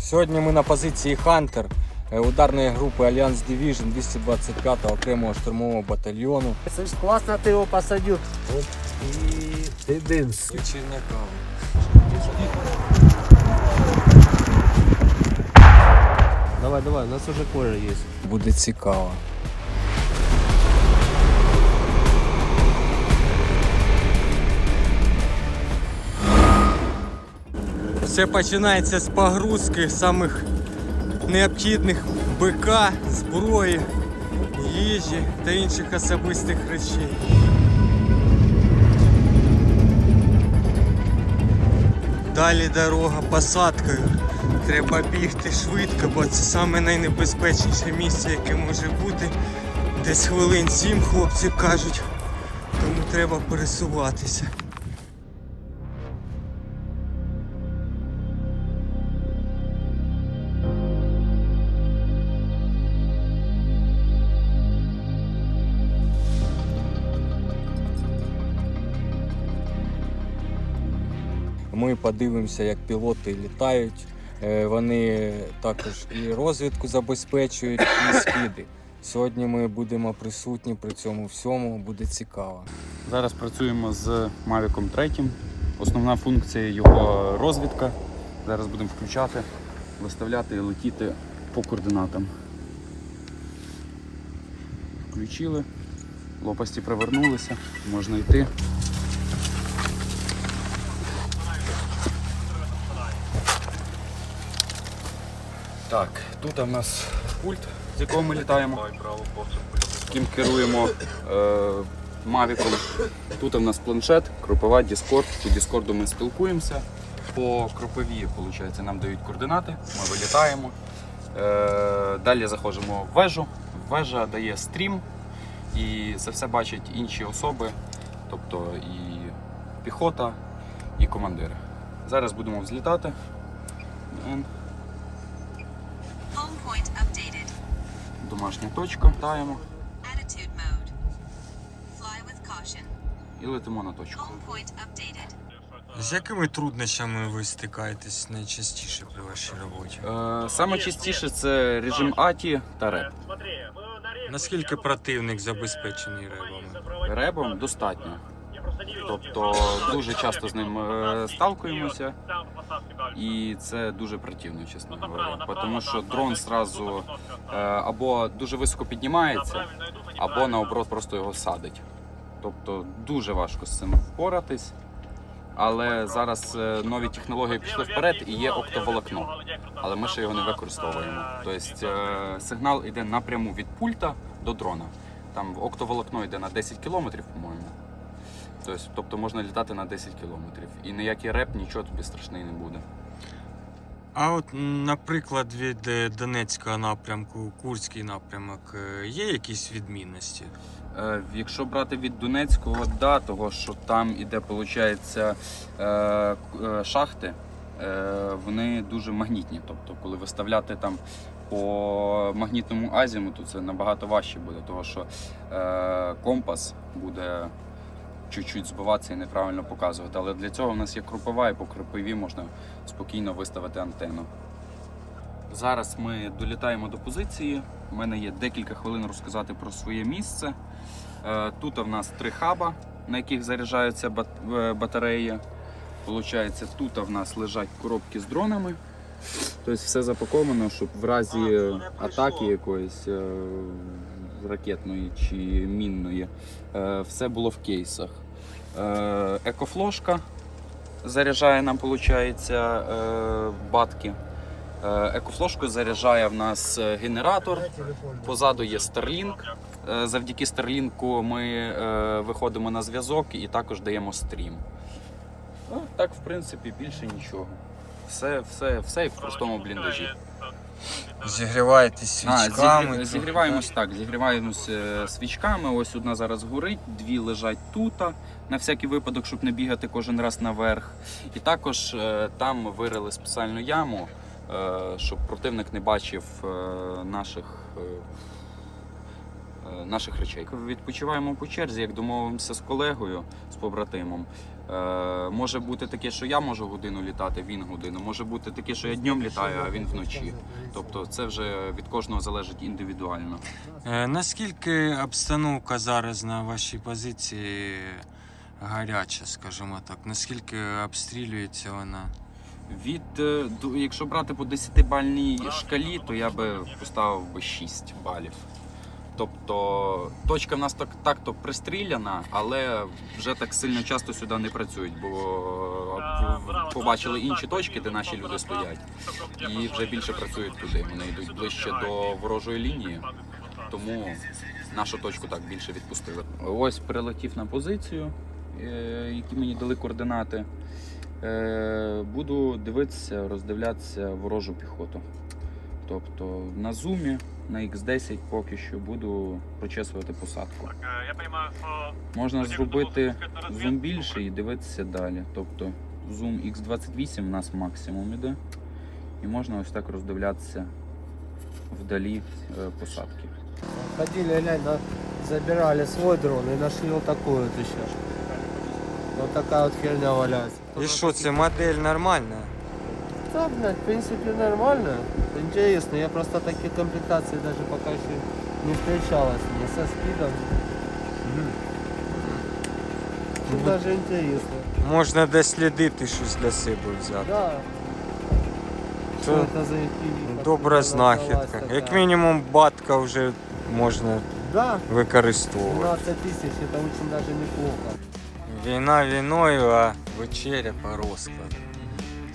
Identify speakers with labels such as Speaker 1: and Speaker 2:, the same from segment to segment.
Speaker 1: Сьогодні ми на позиції Хантер е, ударної групи Альянс Division 225-го окремого штурмового батальйону.
Speaker 2: Слышь, классно ты его посадил. Вот и ты дымс.
Speaker 1: Черняка.
Speaker 2: Давай, давай, у нас уже кожа есть.
Speaker 1: Буде цікаво. Все починається з погрузки самих необхідних БК, зброї, їжі та інших особистих речей. Далі дорога посадкою. Треба бігти швидко, бо це саме найнебезпечніше місце, яке може бути. Десь хвилин сім хлопці кажуть, тому треба пересуватися. Ми подивимося, як пілоти літають. Е, Вони також і розвідку забезпечують, і скиди. Сьогодні ми будемо присутні при цьому всьому, буде цікаво.
Speaker 3: Зараз працюємо з Mavic 3. Основна функція його розвідка. Зараз будемо включати, виставляти і летіти по координатам. Включили, лопасті привернулися, можна йти. Так, тут у нас пульт, з якого ми літаємо. Яким керуємо е, Мавіком. Тут у нас планшет, кропова, Discord. По Discord ми спілкуємося. По кропові, виходить, нам дають координати, ми вилітаємо. Е, далі заходимо в вежу. Вежа дає стрім, і це все бачать інші особи, тобто і піхота, і командири. Зараз будемо взлітати. Домашня точка.
Speaker 4: Caution.
Speaker 3: і летимо на точку.
Speaker 1: З якими труднощами ви стикаєтесь найчастіше при вашій роботі?
Speaker 3: Е, саме частіше це режим АТІ та РЕП.
Speaker 1: Наскільки противник забезпечений ребами?
Speaker 3: Ребом достатньо. Тобто дуже часто з ним е, сталкуємося, і це дуже противно, чесно говоря. Тому що дрон зразу е, або дуже високо піднімається, або наоборот просто його садить. Тобто дуже важко з цим впоратись. Але зараз е, нові технології пішли вперед і є октоволокно. Але ми ще його не використовуємо. Тобто сигнал йде напряму від пульта до дрона. Там октоволокно йде на 10 кілометрів. Тобто, тобто можна літати на 10 кілометрів. І ніякий реп нічого тобі страшний не буде.
Speaker 1: А от, наприклад, від е, Донецького напрямку, Курський напрямок, е, є якісь відмінності?
Speaker 3: Е, Якщо брати від Донецького, да, того що там іде, виходить, е, е, шахти, е, вони дуже магнітні. Тобто, коли виставляти там по магнітному азімуту, це набагато важче буде, того що е, компас буде чуть-чуть збиватися і неправильно показувати. Але для цього в нас є крупова, і по крупові можна спокійно виставити антенну. Зараз ми долітаємо до позиції. У мене є декілька хвилин розказати про своє місце. Е, Тут в нас три хаба, на яких заряджаються е, батареї. Получається, тут в нас лежать коробки з дронами. Тобто все запаковано, щоб в разі атаки якоїсь е, ракетної чи мінної е, все було в кейсах. Е, Екофлошка заряджає нам, виходить, батки. Е, Екофлошку заряджає в нас генератор. Позаду є Starlink. Завдяки Starlink ми виходимо на зв'язок і також даємо стрім. Ну, так, в принципі, більше нічого. Все, все, все в простому бліндажі.
Speaker 1: Зігріваєтесь
Speaker 3: А,
Speaker 1: свічками?
Speaker 3: зігрі- зігріваємось так, зігріваємось е, свічками. Ось одна зараз горить, дві лежать тут, на всякий випадок, щоб не бігати кожен раз наверх. І також е, там вирили спеціальну яму, е, щоб противник не бачив е, наших е, наших речей. Відпочиваємо по черзі, як домовимося з колегою, з побратимом. Е, може бути таке, що я можу годину літати, він годину. Може бути таке, що я днем літаю, а він вночі. Тобто це вже від кожного залежить індивідуально.
Speaker 1: Е, наскільки обстановка зараз на вашій позиції гаряча, скажімо так? Наскільки обстрілюється вона?
Speaker 3: Від е, якщо брати по 10-бальній шкалі, то я би поставив би 6 балів. Тобто точка в нас так так-то пристріляна, але вже так сильно часто сюди не працюють, бо е, побачили інші точки, де наші люди стоять, і вже більше працюють туди. Вони йдуть ближче до ворожої лінії, тому нашу точку так більше відпустили. Ось прилетів на позицію, е, які мені дали координати. Е, Буду дивитися, роздивлятися ворожу піхоту. Тобто на зумі, на X10 поки що буду прочесувати посадку.
Speaker 5: Так, е, я розумію, що
Speaker 3: Можна
Speaker 5: тоді,
Speaker 3: зробити зум більше і дивитися далі. Тобто зум X28 у нас максимум іде. І можна ось так роздивлятися вдалі е, посадки.
Speaker 2: Ходили, глянь, на- забирали свой дрон и нашли вот такую вот еще. Вот такая вот херня валяется.
Speaker 1: І що, це модель нормальна?
Speaker 2: Да, блядь, в принципе нормально. Интересно, я просто такие комплектации даже пока еще не встречалась. Не со спидом. Ну, даже интересно.
Speaker 1: Можна дослідити щось для себе взяти.
Speaker 2: Да.
Speaker 1: Це
Speaker 2: Что это за FPV?
Speaker 1: добра
Speaker 2: Откуда она взялась
Speaker 1: знахідка.
Speaker 2: такая?
Speaker 1: Як мінімум, батка вже можна
Speaker 2: Да,
Speaker 1: використовувати.
Speaker 2: 17 тысяч, это очень даже неплохо.
Speaker 1: Війна війною, а вечеря по розкладу.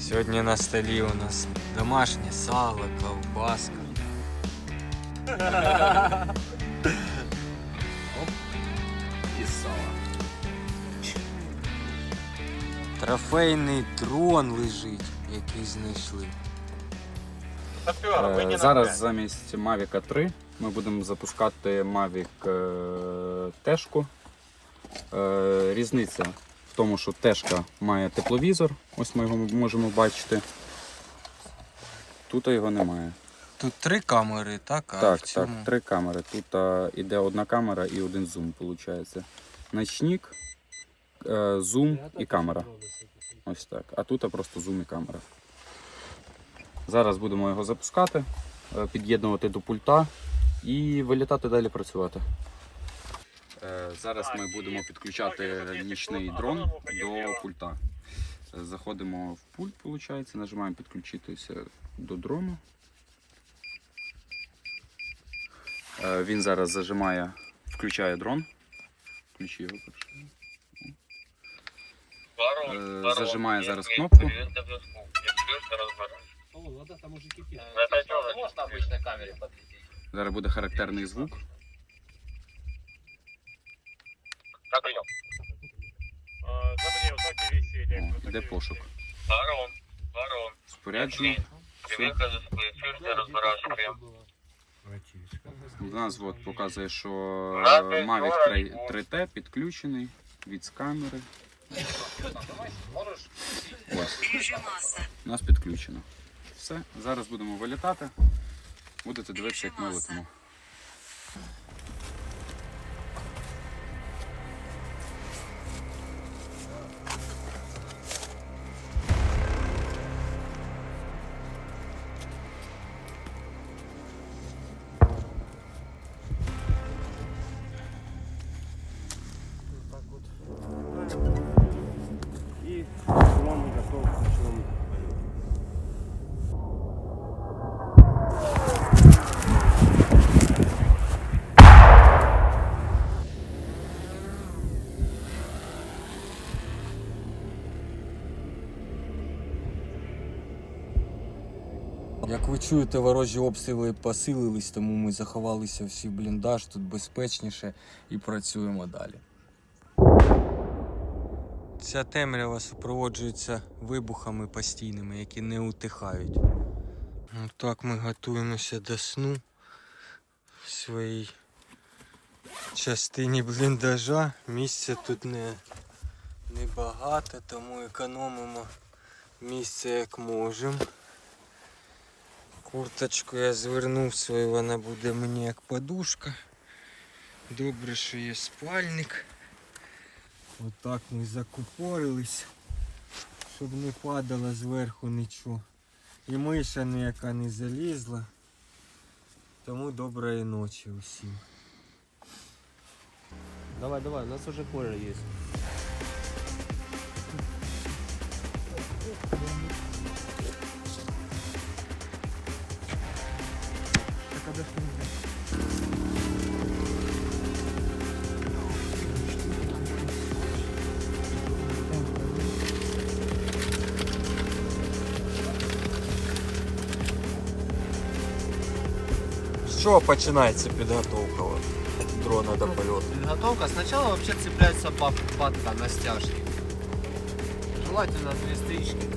Speaker 1: Сьогодні на столі у нас домашнє сало, ковбаска.
Speaker 3: І сало.
Speaker 1: Трофейний дрон лежить, який знайшли.
Speaker 3: Е, Зараз замість Mavic 3 ми будемо запускати Mavic е, Тешку. Е, Різниця в тому, що Тешка має тепловізор, ось ми його можемо бачити. Тут його немає.
Speaker 1: Тут три камери, так? А
Speaker 3: так,
Speaker 1: в цьому...
Speaker 3: так, три камери. Тут а, іде одна камера і один зум, виходить. Ночник, е, зум і камера. Ось так. А тут просто зум і камера. Зараз будемо його запускати, е, під'єднувати до пульта і вилітати далі працювати. Е, Зараз ми будемо підключати нічний дрон до пульта. Е, Заходимо в пульт, виходить, нажимаємо підключитися до дрону. Е, Він зараз зажимає, включає дрон. Включи його перше. Зажимає зараз кнопку.
Speaker 6: Подлететь?
Speaker 3: Зараз буде характерний звук.
Speaker 5: Так, прийом. Забери, отакі висіли.
Speaker 3: О, іде пошук.
Speaker 6: Ворон, ворон.
Speaker 3: Споряджено.
Speaker 6: Розбираєш
Speaker 3: У нас от показує, що Mavic 3, 3T підключений від камери. Ось, у нас підключено. Все, зараз будемо вилітати. Будете дивитися, як ми летимо.
Speaker 1: Як ви чуєте, ворожі обстріли посилились, тому ми заховалися всі в бліндаж, тут безпечніше і працюємо далі. Ця темрява супроводжується вибухами постійними, які не утихають. Так ми готуємося до сну в своїй частині бліндажа. Місця тут не, небагато, тому економимо місце як можемо. Курточку я звернув свою, вона буде мені як подушка. Добре, що є спальник. Отак ми закупорились, щоб не падало зверху нічого. І миша ніяка не залізла. Тому доброї ночі усім.
Speaker 2: Давай, давай, у нас уже кожа есть.
Speaker 1: З чого починається підготовка от, дрона до польоту?
Speaker 2: Подготовка. Сначала вообще цепляется батка на стяжке. Желательно две стрички.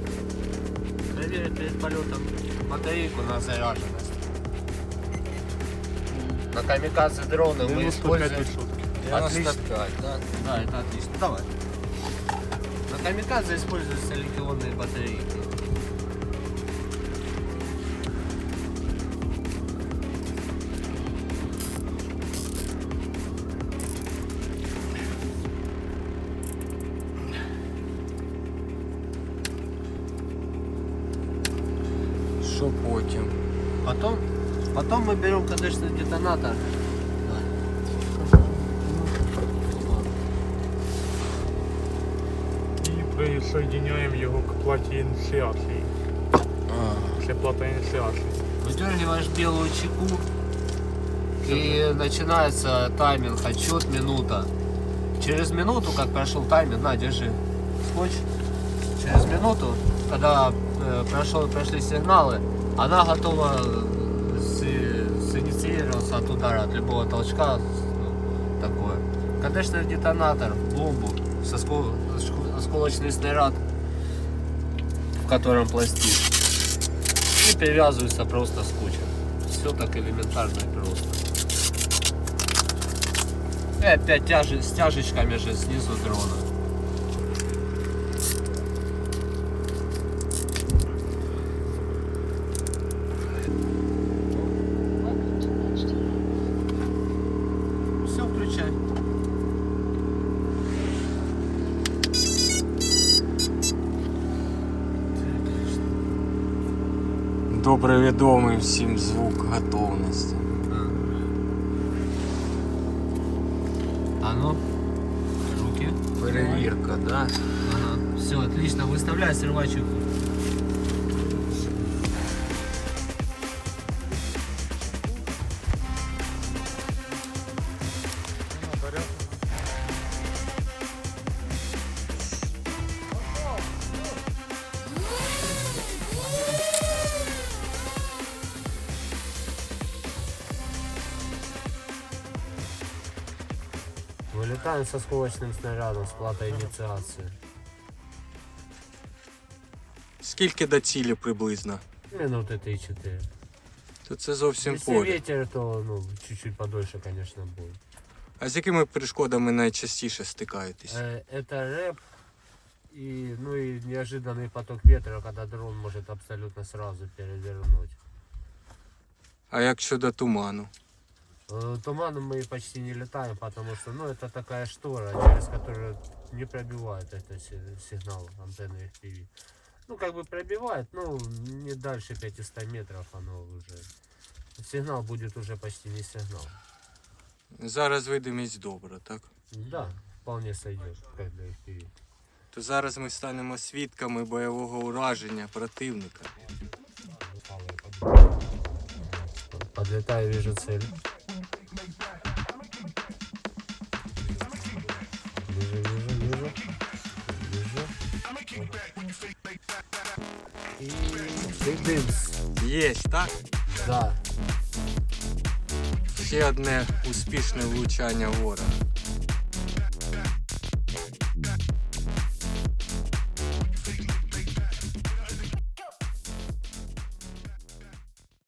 Speaker 2: Проверить перед полетом батарейку на заряженность. На камикадзе дроны мы используем... Отлично.
Speaker 1: да?
Speaker 2: Да, это отлично. Давай. На камикадзе используются литионные батарейки.
Speaker 1: Що потім?
Speaker 2: Потом, потом мы берем, конечно, детонатор.
Speaker 5: І присоединяємо його к платі ініціації. Це плата ініціації.
Speaker 2: Выдергиваешь белую чеку и начинается тайминг, отчет минута. Через минуту, как прошел тайминг, на, держи скотч. Через минуту, когда э, прошел, прошли сигналы, она готова э, с- синициироваться от удара, от любого толчка. ну, такое. Конечно, детонатор, бомбу, со скол- шку- осколочный снаряд, в котором пластин. И привязываются просто скотчем. Все так элементарно и просто. И опять тяжи, с тяжечками же снизу дрона.
Speaker 1: Добре відомий всім звук готовності.
Speaker 2: А ну, руки.
Speaker 1: Перевірка, да?
Speaker 2: Ага. Все, отлично. Выставляй срывачек. Вылетаем со сколочным снарядом с платой инициации.
Speaker 1: Скільки до цілі приблизно?
Speaker 2: Минуты 3-4.
Speaker 1: То це зовсім
Speaker 2: Если
Speaker 1: поряд.
Speaker 2: ветер, то ну, чуть-чуть подольше, конечно, будет.
Speaker 1: А з якими перешкодами найчастіше стикаєтесь?
Speaker 2: Э, Это рэп и, ну и неожиданный поток ветра, когда дрон может абсолютно сразу перевернуть.
Speaker 1: А як щодо туману?
Speaker 2: Э, Туманом мы почти не летаем, потому что ну, это такая штора, через которую не пробивает этот си- сигнал антенны FPV. Ну, как бы пробивает, ну, не дальше 500 метров оно уже. Сигнал будет уже почти не сигнал.
Speaker 1: Зараз видимість добра, так?
Speaker 2: Да, вполне сойдет, как для FPV.
Speaker 1: То зараз ми станемо свідками бойового ураження противника.
Speaker 2: Подлетаю, вижу цель.
Speaker 1: Єсть, так?
Speaker 2: Да.
Speaker 1: Ще одне успішне влучання ворога.